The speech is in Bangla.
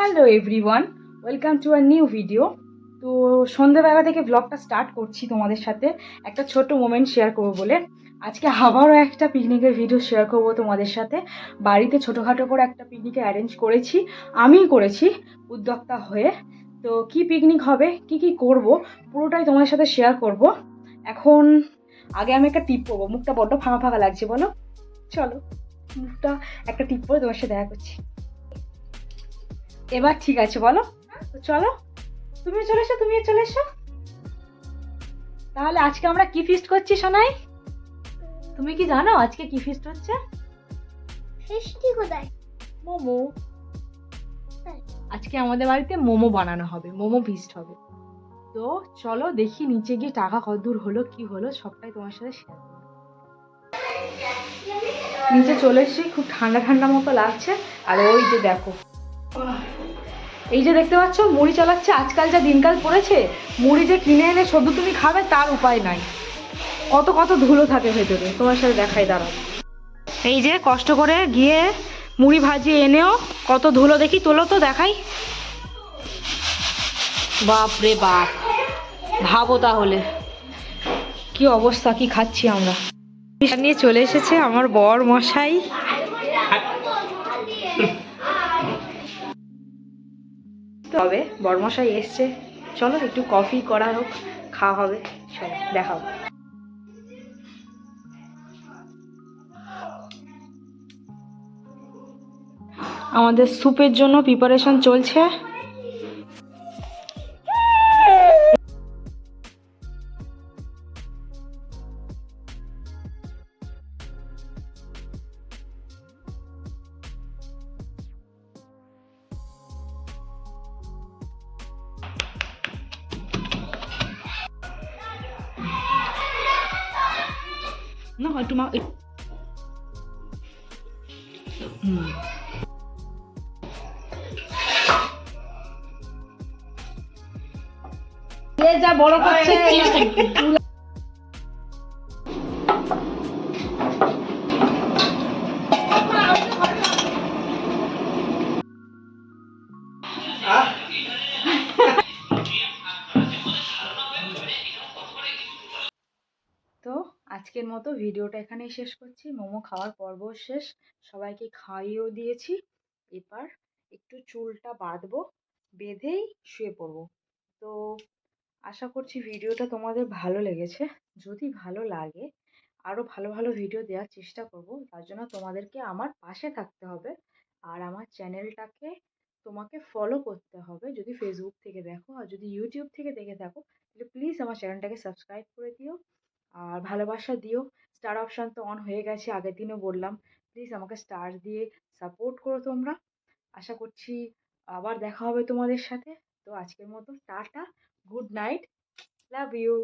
Hello everyone welcome to our new video তো সন্ধ্যাবেলা থেকে ব্লগটা স্টার্ট করছি তোমাদের সাথে। একটা ছোট মোমেন্ট শেয়ার করব বলে। আজকে আবারও একটা পিকনিকের ভিডিও শেয়ার করব তোমাদের সাথে। বাড়িতে ছোটোখাটো করে একটা পিকনিকের অ্যারেঞ্জ করেছি। আমিই করেছি উদ্যোক্তা হয়ে। তো কি পিকনিক হবে, কি কি করব, পুরোটাই তোমাদের সাথে শেয়ার করব। এখন আগে আমি একটা টিপ করব। মুখটা বড্ড ফাঁকা ফাঁকা লাগছে বলো। চলো, মুখটা একটা টিপ করে তোমার সাথে দেখা করছি। এবার ঠিক আছে বলো। তো চলো। তুমিও চলে এসো তুমিও চলে এসো। তাহলে আজকে আমরা কি ফিস্ট করছি সোনাই? তুমি কি জানো আজকে কি ফিস্ট হচ্ছে? ফিস্টি কোথায়? মোমো। আজকে আমাদের বাড়িতে মোমো বানানো হবে মোমো ফিস্ট হবে। তো চলো দেখি নিচে গিয়ে টাকা কত দূর হলো কি হলো সবটাই তোমার সাথে শেয়ার নিচে চলে এসেছি খুব ঠান্ডা ঠান্ডা মতো লাগছে। আর ওই যে দেখো এই যে দেখতে পাচ্ছ, মুড়ি চালাচ্ছে, আজকাল যা দিনকাল পড়েছে, মুড়ি যে কিনে এনে সদ্য তুমি খাবে, তার উপায় নাই। কত কত ধুলো থাকে ভেতরে, তোমার সাথে দেখাই, দাঁড়াও। এই যে কষ্ট করে গিয়ে মুড়ি ভাজিয়ে এনেও কত ধুলো দেখি, তোলো তো, দেখাই। বাপ রে বাপ, ভাবো তাহলে, কি অবস্থা, কি খাচ্ছি আমরা? নিয়ে চলে এসেছে আমার বর মশাই তবে বরমশাই এসছে। চলো, একটু কফি করা হোক, খাওয়া হবে। চলো দেখাও আমাদের স্যুপের জন্য প্রিপারেশন চলছে। না একটু মা হুম। যা বড় করছে। আজকের মতো ভিডিওটা এখানেই শেষ করছি। মোমো খাওয়ার পর্ব শেষ। সবাইকে খাইয়েও দিয়েছি। এবার একটু চুলটা বাঁধবো, বেঁধেই শুয়ে পড়ব। তো আশা করছি ভিডিওটা তোমাদের ভালো লেগেছে। যদি ভালো লাগে আরও ভালো ভালো ভিডিও দেওয়ার চেষ্টা করব। তার জন্য তোমাদেরকে আমার পাশে থাকতে হবে। আর আমার চ্যানেলটাকে তোমাকে ফলো করতে হবে। যদি ফেসবুক থেকে দেখো আর যদি ইউটিউব থেকে দেখে থাকো, তাহলে প্লিজ আমার চ্যানেলটাকে সাবস্ক্রাইব করে দিও। আর ভালোবাসা দিও। স্টার অপশান তো অন হয়ে গেছে, আগের দিনও বললাম। প্লিজ আমাকে স্টার দিয়ে সাপোর্ট করো তোমরা। আশা করছি আবার দেখা হবে তোমাদের সাথে। তো আজকের মতো tata good night love you